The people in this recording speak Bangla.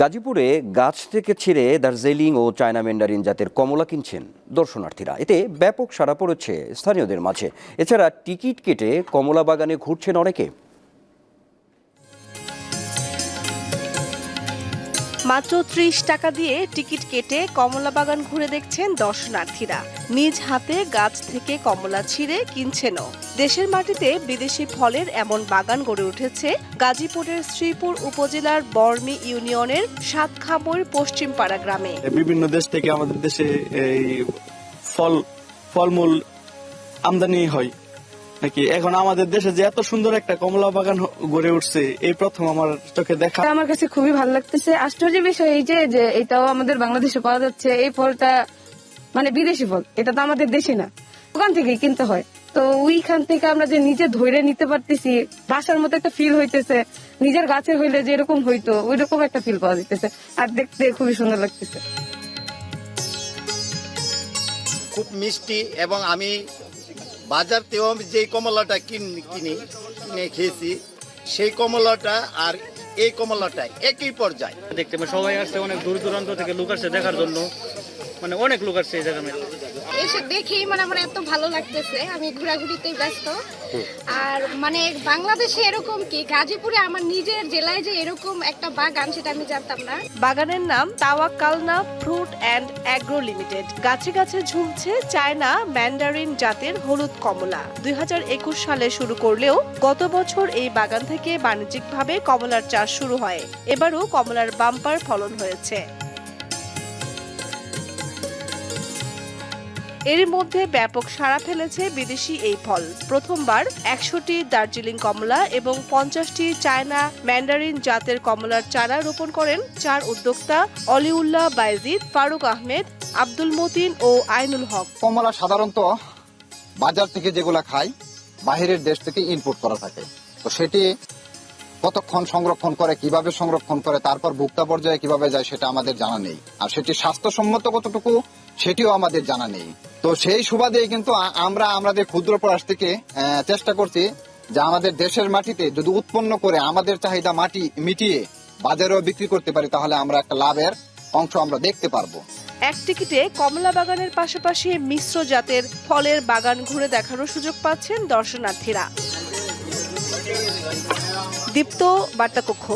গাজীপুরে গাছ থেকে ছিঁড়ে দার্জিলিং ও চায়না ম্যান্ডারিন জাতের কমলা কিনছেন দর্শনার্থীরা। এতে ব্যাপক সাড়া পড়েছে স্থানীয়দের মাঝে। এছাড়া টিকিট কেটে কমলা বাগানে ঘুরছেন অনেকে। মাত্র ত্রিশ টাকা দিয়ে টিকিট কেটে কমলা বাগান ঘুরে দেখছেন দর্শনার্থীরা। নিজ হাতে গাছ থেকে কমলা ছিঁড়ে কিনছেনও। দেশের মাটিতে বিদেশি ফলের এমন বাগান গড়ে উঠেছে গাজীপুরের শ্রীপুর উপজেলার বর্মি ইউনিয়নের সাতখাবর পশ্চিমপাড়া গ্রামে। বিভিন্ন দেশ থেকে আমাদের দেশে এই ফল, ফলমূল আমদানি হয়। নাকি? এখন আমাদের দেশে যে এত সুন্দর একটা কমলা বাগান গড়ে উঠছে এই প্রথম আমার চোখে দেখা। আমার কাছে খুবই ভালো লাগতেছে। আশ্চর্য বিষয় এই যে যে এটাও আমাদের বাংলাদেশে পাওয়া যাচ্ছে এই ফলটা মানে বিদেশি ফল এটা তো আমাদের দেশে না। ওখান থেকে কিনতে হয়। তো ওইখান থেকে আমরা যে নিজে ধরে নিতে পারতেছি বাসার মতো একটা ফিল হইতেছে নিজের গাছের হইলে যে এরকম হইতো ওই রকম একটা ফিল পাওয়া যাইতেছে। আর দেখতে খুবই সুন্দর লাগতেছে। খুব মিষ্টি এবং আমি বাজার থেকেও আমি যেই কমলাটা কিনি কিনি, কিনে খেয়েছি, সেই কমলাটা আর এই কমলাটা একই পর্যায়ে। দেখতে সবাই আসছে অনেক দূর দূরান্ত থেকে লোক আসছে দেখার জন্য। মানে অনেক লোক আসছে এই জায়গা মেলে এসে দেখেই মানে আমার এত ভালো লাগতেছে। আমি ঘোরাঘুরিতে ব্যস্ত। আর মানে বাংলাদেশে এরকম কি? গাজীপুরে আমার নিজের জেলায় যে এরকম একটা বাগান সেটা আমি জানতাম না। বাগানের নাম Tawakkalna fruit and agro limited. গাছে গাছে ঝুলছে চায়না ম্যান্ডারিন জাতের হলুদ কমলা। দুই হাজার একুশ সালে শুরু করলেও গত বছর এই বাগান থেকে বাণিজ্যিকভাবে কমলার চাষ শুরু হয়। এবারও কমলার বাম্পার ফলন হয়েছে। এর মধ্যে ব্যাপক সাড়া ফেলেছে বিদেশি এই ফল। প্রথমবার একশোটি দার্জিলিং কমলা এবং পঞ্চাশটি চায়না ম্যান্ডারিন জাতের কমলার চারা রোপণ করেন চার উদ্যোক্তা অলিউল্লাহ বাইজিদ ফারুক আহমেদ, আব্দুল মতিন ও আইনুল হক। কমলা সাধারণত বাজার থেকে যেগুলা খায় বাহিরের দেশ থেকে ইনপুট করা থাকে। তো সেটি কতক্ষণ সংরক্ষণ করে, কীভাবে সংরক্ষণ করে, তারপর ভুক্তা পর্যায়ে কীভাবে যায় সেটা আমাদের জানা নেই। আর সেটি স্বাস্থ্যসম্মত কতটুকু, সেটিও আমাদের জানা নেই। তো সেই সুবাদে কিন্তু আমরা আমাদের ক্ষুদ্র প্রয়াস থেকে চেষ্টা করছি যে আমাদের দেশের মাটিতে যদি উৎপন্ন করে আমাদের চাহিদা মাটি মিটিয়ে বাজারেও বিক্রি করতে পারি, তাহলে আমরা একটা লাভের অংশ আমরা দেখতে পারব। এক টিকিটে কমলা বাগানের পাশাপাশি মিশ্র জাতের ফলের বাগান ঘুরে দেখারও সুযোগ পাচ্ছেন দর্শনার্থীরা। দীপ্ত বার্তাকক্ষ।